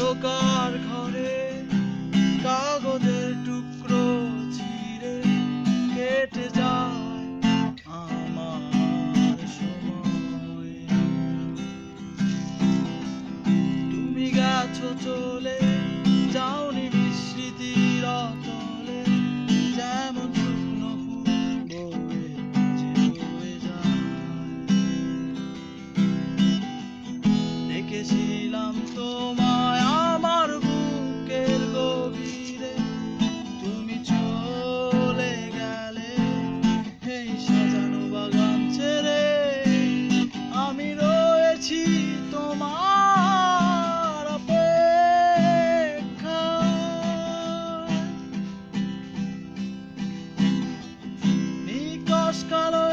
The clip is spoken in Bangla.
অন্ধকার ঘরে কাগজের টুকরো ছিঁড়ে কেটে যায় আমার সময়। তুমি গেছো চলে, যাওনি বিস্মৃতির অতলে যেমন শুকনো ফুল বয়ে বয়ে যায়। দেখেছিলাম তোমার los colores.